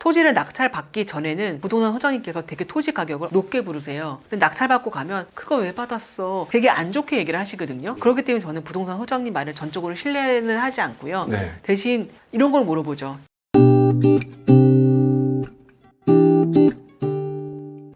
토지를 낙찰받기 전에는 부동산 소장님께서 되게 토지 가격을 높게 부르세요. 근데 낙찰받고 가면 그거 왜 받았어? 되게 안 좋게 얘기를 하시거든요. 그렇기 때문에 저는 부동산 소장님 말을 전적으로 신뢰는 하지 않고요. 네. 대신 이런 걸 물어보죠.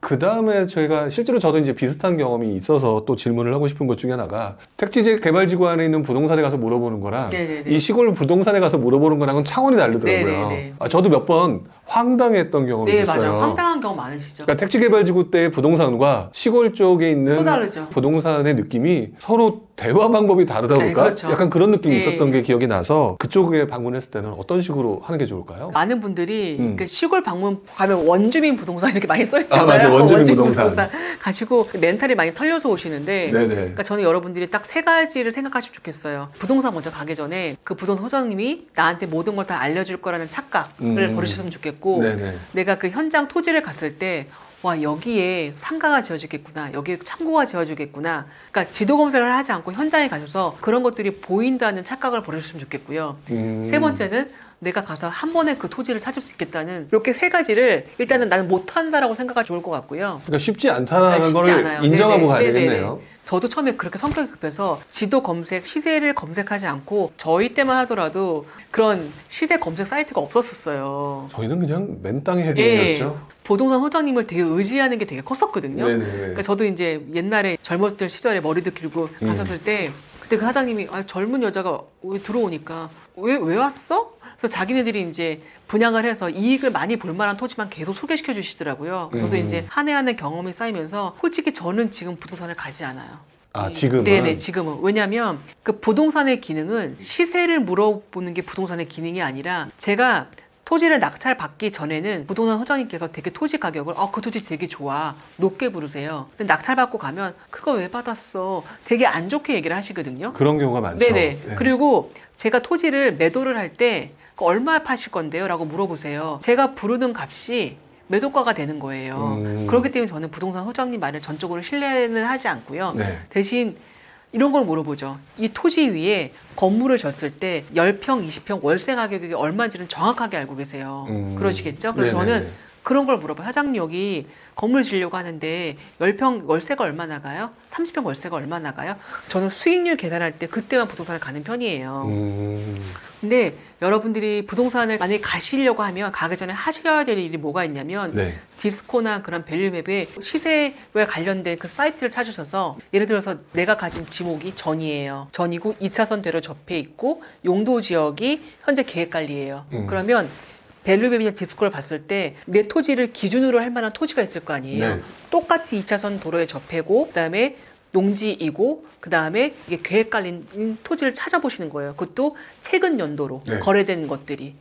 그 다음에 저희가 실제로 저도 이제 비슷한 경험이 있어서 또 질문을 하고 싶은 것 중에 하나가 택지지 개발지구 안에 있는 부동산에 가서 물어보는 거랑 네네네. 이 시골 부동산에 가서 물어보는 거랑은 차원이 다르더라고요. 네네네. 아, 저도 몇 번 황당했던 경험이 네, 있었어요. 맞아요. 황당한 경험 많으시죠? 그러니까 택지 개발지구 때의 부동산과 시골 쪽에 있는 또 다르죠. 부동산의 느낌이 서로 대화 방법이 다르다 네, 보니까 그렇죠. 약간 그런 느낌이 네. 있었던 게 기억이 나서 그쪽에 방문했을 때는 어떤 식으로 하는 게 좋을까요? 많은 분들이 음. 그 시골 방문 가면 원주민 부동산 이렇게 많이 써 있잖아요. 아, 맞아. 원주민 부동산. 가지고 멘탈이 많이 털려서 오시는데 네네. 그러니까 저는 여러분들이 딱 세 가지를 생각하시면 좋겠어요. 부동산 먼저 가기 전에 그 부동산 소장님이 나한테 모든 걸 다 알려줄 거라는 착각을 음. 버리셨으면 좋겠고 네네. 내가 그 현장 토지를 갔을 때 와, 여기에 상가가 지어지겠구나. 여기에 창고가 지어지겠구나. 그러니까 지도 검색을 하지 않고 현장에 가셔서 그런 것들이 보인다는 착각을 버리셨으면 좋겠고요. 음. 세 번째는 내가 가서 한 번에 그 토지를 찾을 수 있겠다는 이렇게 세 가지를 일단은 나는 못한다라고 생각하기 좋을 것 같고요. 그러니까 쉽지 않다는 네, 쉽지 걸 않아요. 인정하고 네네. 가야 네네. 되겠네요. 저도 처음에 그렇게 성격이 급해서 지도 검색, 시세를 검색하지 않고 저희 때만 하더라도 그런 시세 검색 사이트가 없었었어요. 저희는 그냥 맨 땅에 예. 헤딩이었죠. 부동산 소장님을 되게 의지하는 게 되게 컸었거든요. 네네. 그러니까 저도 이제 옛날에 젊었을 시절에 머리도 길고 음. 갔었을 때 그때 그 사장님이 아, 젊은 여자가 왜 들어오니까 왜 왜 왔어? 그래서 자기네들이 이제 분양을 해서 이익을 많이 볼 만한 토지만 계속 소개시켜 주시더라고요. 저도 음. 이제 한 해 한 해 경험이 쌓이면서 솔직히 저는 지금 부동산을 가지 않아요. 아, 지금은? 네네, 지금은. 왜냐면 그 부동산의 기능은 시세를 물어보는 게 부동산의 기능이 아니라 제가 토지를 낙찰 받기 전에는 부동산 소장님께서 되게 토지 가격을 어, 그 토지 되게 좋아. 높게 부르세요. 근데 낙찰 받고 가면 그거 왜 받았어? 되게 안 좋게 얘기를 하시거든요. 그런 경우가 많죠. 네네. 네. 그리고 제가 토지를 매도를 할 때 얼마 파실 건데요? 라고 물어보세요. 제가 부르는 값이 매도가가 되는 거예요. 음. 그렇기 때문에 저는 부동산 소장님 말을 전적으로 신뢰는 하지 않고요. 네. 대신 이런 걸 물어보죠. 이 토지 위에 건물을 졌을 때 10평, 20평 월세 가격이 얼마인지는 정확하게 알고 계세요. 음. 그러시겠죠? 그래서 네네네. 저는 그런 걸 물어봐요. 사장님 여기 건물 지려고 하는데 10평 월세가 얼마 나가요? 30평 월세가 얼마 나가요? 저는 수익률 계산할 때 그때만 부동산을 가는 편이에요. 음. 근데 여러분들이 부동산을 만약에 가시려고 하면 가기 전에 하셔야 될 일이 뭐가 있냐면 네. 디스코나 그런 밸류맵에 시세와 관련된 그 사이트를 찾으셔서 예를 들어서 내가 가진 지목이 전이에요. 전이고 2차선 대로 접해 있고 용도 지역이 현재 계획 관리예요. 음. 그러면 밸류맵이나 디스코를 봤을 때 내 토지를 기준으로 할 만한 토지가 있을 거 아니에요. 네. 똑같이 2차선 도로에 접해고 그다음에 농지이고 그다음에 이게 계획 관리인 토지를 찾아보시는 거예요. 그것도 최근 연도로 네. 거래된 것들이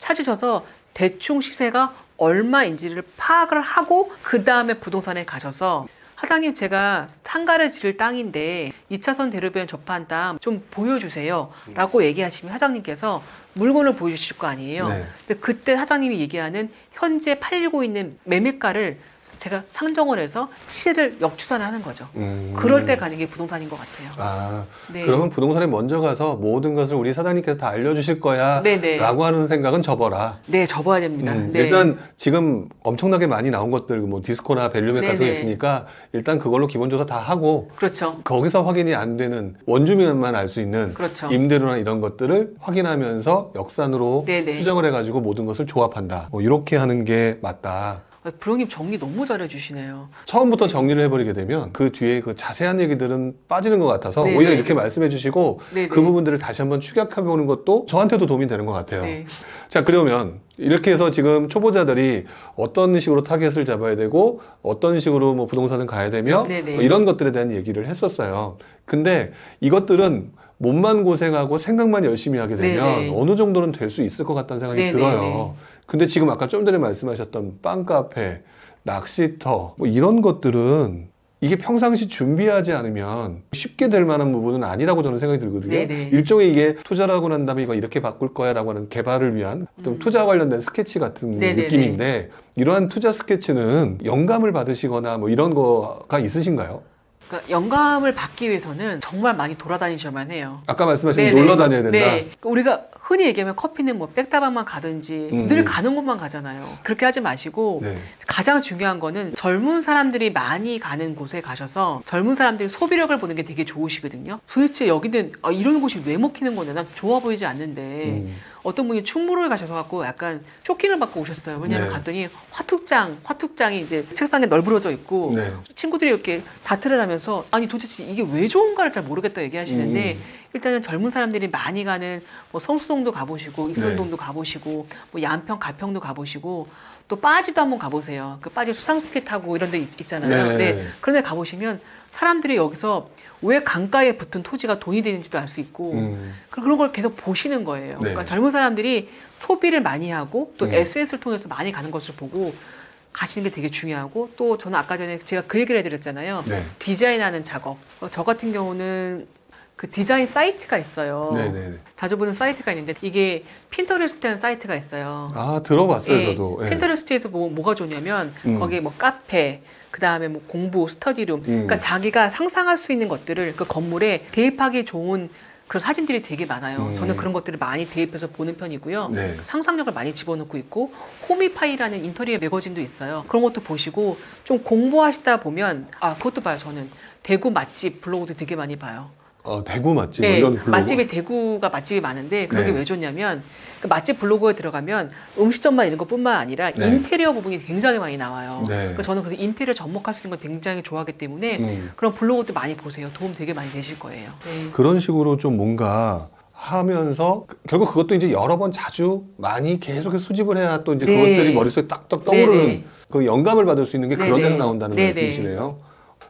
찾으셔서 대충 시세가 얼마인지를 파악을 하고 그 다음에 부동산에 가셔서 사장님 제가 상가를 지을 땅인데 2차선 대로변 접한 땅 좀 보여주세요 라고 얘기하시면 사장님께서 물건을 보여주실 거 아니에요 네. 근데 그때 사장님이 얘기하는 현재 팔리고 있는 매매가를 제가 상정을 해서 시세를 역추산을 하는 거죠 음. 그럴 때 가는 게 부동산인 것 같아요 아, 네. 그러면 부동산에 먼저 가서 모든 것을 우리 사장님께서 다 알려주실 거야. 네네. 라고 하는 생각은 접어라. 네 접어야 됩니다 음, 네. 일단 지금 엄청나게 많이 나온 것들, 뭐 디스코나 밸류맵 같은 거 네네. 있으니까 일단 그걸로 기본조사 다 하고 그렇죠 거기서 확인이 안 되는 원주민만 알 수 있는 그렇죠 임대료나 이런 것들을 확인하면서 역산으로 네네. 수정을 해가지고 모든 것을 조합한다. 뭐 이렇게 하는 게 맞다. 아, 부장님 정리 너무 잘해주시네요 처음부터 정리를 해버리게 되면 그 뒤에 그 자세한 얘기들은 빠지는 것 같아서 네네. 오히려 이렇게 말씀해 주시고 네네. 그 부분들을 다시 한번 축약해 보는 것도 저한테도 도움이 되는 것 같아요. 네. 자, 그러면 이렇게 해서 지금 초보자들이 어떤 식으로 타겟을 잡아야 되고 어떤 식으로 뭐 부동산을 가야 되며. 뭐 이런 것들에 대한 얘기를 했었어요. 근데 이것들은 몸만 고생하고 생각만 열심히 하게 되면 네네. 어느 정도는 될 수 있을 것 같다는 생각이. 들어요. 근데 지금 아까 좀 전에 말씀하셨던 빵카페, 낚시터 뭐 이런 것들은 이게 평상시 준비하지 않으면 쉽게 될 만한 부분은 아니라고 저는 생각이 들거든요. 네네. 일종의 이게 투자를 하고 난 다음에 이거 이렇게 바꿀 거야 라고 하는 개발을 위한 어떤 음. 투자 관련된 스케치 같은 네네네. 느낌인데 이러한 투자 스케치는 영감을 받으시거나 뭐 이런 거가 있으신가요? 그러니까 영감을 받기 위해서는 정말 많이 돌아다니셔야만 해요. 아까 말씀하신 네네. 놀러 다녀야 된다. 네. 그러니까 우리가 흔히 얘기하면 커피는 뭐 백다방만 가든지 음. 늘 가는 곳만 가잖아요. 그렇게 하지 마시고 네. 가장 중요한 거는 젊은 사람들이 많이 가는 곳에 가셔서 젊은 사람들이 소비력을 보는 게 되게 좋으시거든요. 도대체 여기는 아, 이런 곳이 왜 먹히는 건데 난 좋아 보이지 않는데 음. 어떤 분이 충무로에 가셔서 갖고 약간 쇼킹을 받고 오셨어요. 왜냐하면 네. 갔더니 화투장, 화투장이 이제 책상에 널브러져 있고 네. 친구들이 이렇게 다트를 하면서 아니 도대체 이게 왜 좋은가를 잘 모르겠다 얘기하시는데 음. 일단은 젊은 사람들이 많이 가는 뭐 성수동도 가보시고 익선동도 가보시고 뭐 양평, 가평도 가보시고 또 빠지도 한번 가보세요. 그 빠지 수상스키 타고 이런 데 있, 잖아요 네. 네. 그런 데 가보시면 사람들이 여기서 왜 강가에 붙은 토지가 돈이 되는지도 알 수 있고 음. 그- 그런 걸 계속 보시는 거예요. 네. 그러니까 젊은 사람들이 소비를 많이 하고 또 음. SNS를 통해서 많이 가는 것을 보고 가시는 게 되게 중요하고 또 저는 아까 전에 제가 그 얘기를 해드렸잖아요. 네. 디자인하는 작업. 어, 저 같은 경우는 그 디자인 사이트가 있어요. 네네. 자주 보는 사이트가 있는데 이게 핀터레스트라는 사이트가 있어요. 아 들어봤어요 예, 저도. 예. 핀터레스트에서 뭐, 뭐가 좋냐면 음. 거기 뭐 카페, 그 다음에 뭐 공부, 스터디룸, 음. 그러니까 자기가 상상할 수 있는 것들을 그 건물에 대입하기 좋은 그 사진들이 되게 많아요. 음. 저는 그런 것들을 많이 대입해서 보는 편이고요. 네. 상상력을 많이 집어넣고 있고 호미파이라는 인터리어 매거진도 있어요. 그런 것도 보시고 좀 공부하시다 보면 아 그것도 봐요. 저는 대구 맛집 블로그도 되게 많이 봐요. 어, 대구 맛집 뭐 네, 이런 블로그. 맛집이 대구가 맛집이 많은데 그게 네. 왜 좋냐면 그 맛집 블로그에 들어가면 음식점만 있는 것뿐만 아니라 네. 인테리어 부분이 굉장히 많이 나와요. 네. 그러니까 저는 그래서 인테리어 접목할 수 있는 걸 굉장히 좋아하기 때문에 음. 그런 블로그도 많이 보세요. 도움 되게 많이 되실 거예요. 네. 그런 식으로 좀 뭔가 하면서 그- 결국 그것도 이제 여러 번 자주 많이 계속해서 수집을 해야 또 이제 네. 그것들이 머릿속에 딱딱 떠오르는 네네. 그 영감을 받을 수 있는 게 그런 네네. 데서 나온다는 네네. 말씀이시네요.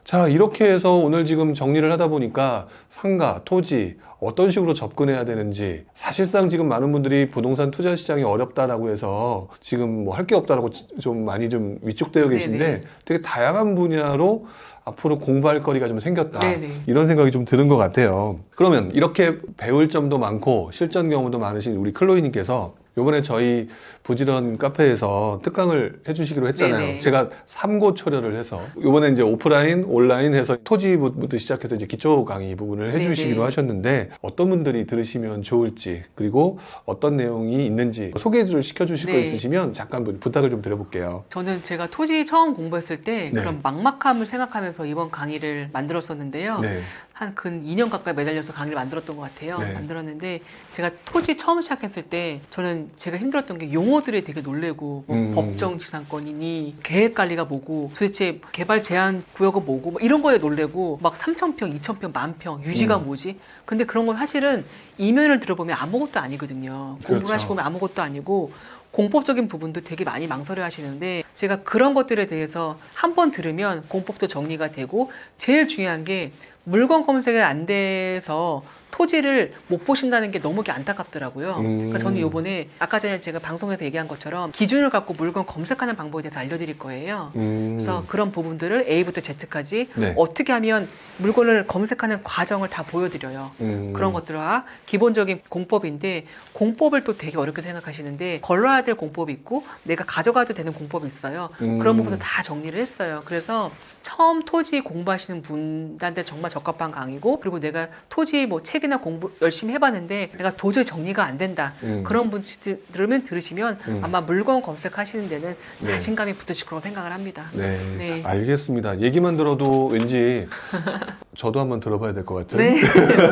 자, 이렇게 해서 오늘 지금 정리를 하다 보니까 상가, 토지, 어떤 식으로 접근해야 되는지 사실상 지금 많은 분들이 부동산 투자 시장이 어렵다라고 해서 지금 뭐 할 게 없다라고 좀 많이 좀 위축되어 계신데 네네. 되게 다양한 분야로 앞으로 공부할 거리가 좀 생겼다. 네네. 이런 생각이 좀 드는 것 같아요. 그러면 이렇게 배울 점도 많고 실전 경험도 많으신 우리 클로이님께서 요번에 저희 부지런 카페에서 특강을 해주시기로 했잖아요. 네네. 제가 삼고 초려를 해서 요번에 이제 오프라인, 온라인 해서 토지부터 시작해서 이제 기초 강의 부분을 해주시기로 네네. 하셨는데 어떤 분들이 들으시면 좋을지 그리고 어떤 내용이 있는지 소개를 시켜주실 거 네. 있으시면 잠깐 부탁을 좀 드려볼게요. 저는 제가 토지 처음 공부했을 때 네. 그런 막막함을 생각하면서 이번 강의를 만들었었는데요. 네. 한 근 2년 가까이 매달려서 강의를 만들었던 것 같아요. 네. 만들었는데 제가 토지 처음 시작했을 때 저는 제가 힘들었던 게 용어들이 되게 놀래고 뭐 음. 법정 지상권이니 계획 관리가 뭐고 도대체 개발 제한 구역은 뭐고 뭐 이런 거에 놀래고 막 3,000평, 2,000평, 만 평 유지가 음. 뭐지? 근데 그런 건 사실은 이면을 들어보면 아무것도 아니거든요. 공부를 그렇죠. 하시고 보면 아무것도 아니고 공법적인 부분도 되게 많이 망설여 하시는데 제가 그런 것들에 대해서 한 번 들으면 공법도 정리가 되고 제일 중요한 게 물건 검색이 안 돼서 토지를 못 보신다는 게 너무 안타깝더라고요. 음. 그러니까 저는 요번에 아까 전에 제가 방송에서 얘기한 것처럼 기준을 갖고 물건 검색하는 방법에 대해서 알려드릴 거예요. 음. 그래서 그런 부분들을 A부터 Z까지 네. 어떻게 하면 물건을 검색하는 과정을 다 보여드려요. 음. 그런 것들과 기본적인 공법인데 공법을 또 되게 어렵게 생각하시는데 걸러야 될 공법이 있고 내가 가져가도 되는 공법이 있어요. 음. 그런 부분도 다 정리를 했어요. 그래서 처음 토지 공부하시는 분한테 정말 적합한 강의고 그리고 내가 토지 뭐 책 이나 공부 열심히 해봤는데 내가 도저히 정리가 안 된다. 음. 그런 분들 들으면 들으시면 음. 아마 물건 검색하시는 데는 네. 자신감이 붙으실 거라고 생각을 합니다. 네, 네. 알겠습니다. 얘기만 들어도 왠지 저도 한번 들어봐야 될 것 같은. 네,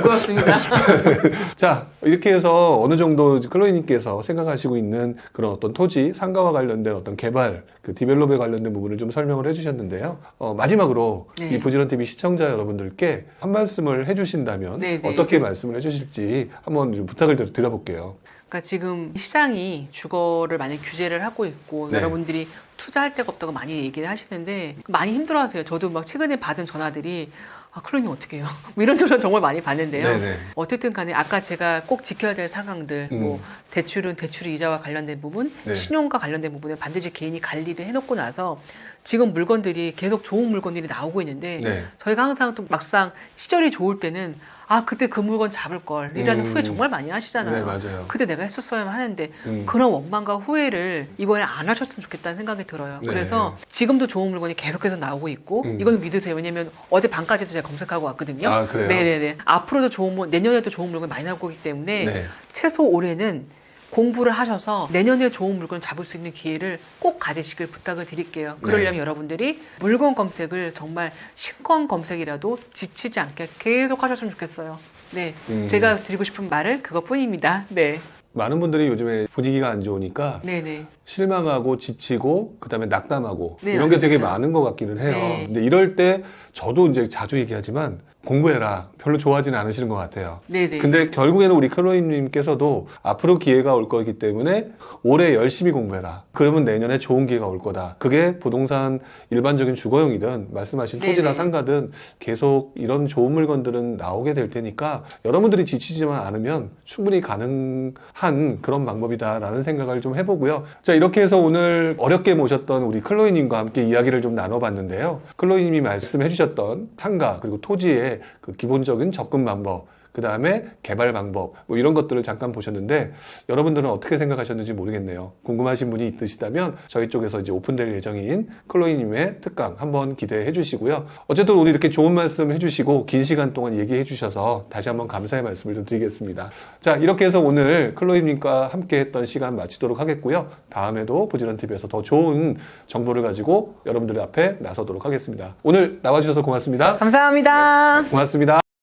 고맙습니다. 자, 이렇게 해서 어느 정도 클로이님께서 생각하시고 있는 그런 어떤 토지, 상가와 관련된 어떤 개발, 그 디벨롭에 관련된 부분을 좀 설명을 해주셨는데요. 어, 마지막으로 네. 이 부지런 TV 시청자 여러분들께 한 말씀을 해주신다면 네, 네. 어떻게 말씀을 해주실지 한번 좀 부탁을 드려- 드려볼게요. 그러니까 지금 시장이 주거를 많이 규제를 하고 있고 네. 여러분들이 투자할 데가 없다고 많이 얘기를 하시는데 많이 힘들어하세요. 저도 막 최근에 받은 전화들이 아 클로님 어떻게 해요? 뭐 이런 전화 정말 많이 받는데요. 네네. 어쨌든 간에 아까 제가 꼭 지켜야 될 상황들 음. 뭐 대출은 대출 이자와 관련된 부분, 네. 신용과 관련된 부분에 반드시 개인이 관리를 해놓고 나서 지금 물건들이 계속 좋은 물건들이 나오고 있는데 네. 저희가 항상 또 막상 시절이 좋을 때는 아 그때 그 물건 잡을 걸이라는 음. 후회 정말 많이 하시잖아요. 네, 맞아요. 그때 내가 했었어야만 하는데 음. 그런 원망과 후회를 이번에 안 하셨으면 좋겠다는 생각이 들어요. 네. 그래서 지금도 좋은 물건이 계속해서 나오고 있고 음. 이건 믿으세요. 왜냐면 어제 밤까지도 제가 검색하고 왔거든요. 아, 그래요? 네네네. 앞으로도 좋은 물 내년에도 좋은 물건 많이 나올 거기 때문에 네. 최소 올해는 공부를 하셔서 내년에 좋은 물건 잡을 수 있는 기회를 꼭 가지시길 부탁을 드릴게요. 그러려면 네. 여러분들이 물건 검색을 정말 신권 검색이라도 지치지 않게 계속 하셨으면 좋겠어요. 네. 음. 제가 드리고 싶은 말은 그것뿐입니다. 네. 많은 분들이 요즘에 분위기가 안 좋으니까 네네. 실망하고 지치고 그다음에 낙담하고 네, 이런 게 되게 맞습니다. 많은 것 같기는 해요. 네. 근데 이럴 때 저도 이제 자주 얘기하지만 공부해라. 별로 좋아하지는 않으시는 것 같아요. 네네. 근데 결국에는 우리 클로이님께서도 앞으로 기회가 올 거기 때문에 올해 열심히 공부해라. 그러면 내년에 좋은 기회가 올 거다. 그게 부동산 일반적인 주거용이든 말씀하신 토지나. 상가든 계속 이런 좋은 물건들은 나오게 될 테니까 여러분들이 지치지만 않으면 충분히 가능한 그런 방법이다라는 생각을 좀 해보고요. 자, 이렇게 해서 오늘 어렵게 모셨던 우리 클로이님과 함께 이야기를 좀 나눠봤는데요. 클로이님이 말씀해 주셨던 상가 그리고 토지의 그 기본적인 접근 방법 그 다음에 개발 방법, 뭐 이런 것들을 잠깐 보셨는데, 여러분들은 어떻게 생각하셨는지 모르겠네요. 궁금하신 분이 있으시다면, 저희 쪽에서 이제 오픈될 예정인 클로이님의 특강 한번 기대해 주시고요. 어쨌든 오늘 이렇게 좋은 말씀 해주시고, 긴 시간 동안 얘기해 주셔서 다시 한번 감사의 말씀을 좀 드리겠습니다. 자, 이렇게 해서 오늘 클로이님과 함께 했던 시간 마치도록 하겠고요. 다음에도 부지런TV에서 더 좋은 정보를 가지고 여러분들 앞에 나서도록 하겠습니다. 오늘 나와주셔서 고맙습니다. 감사합니다. 고맙습니다.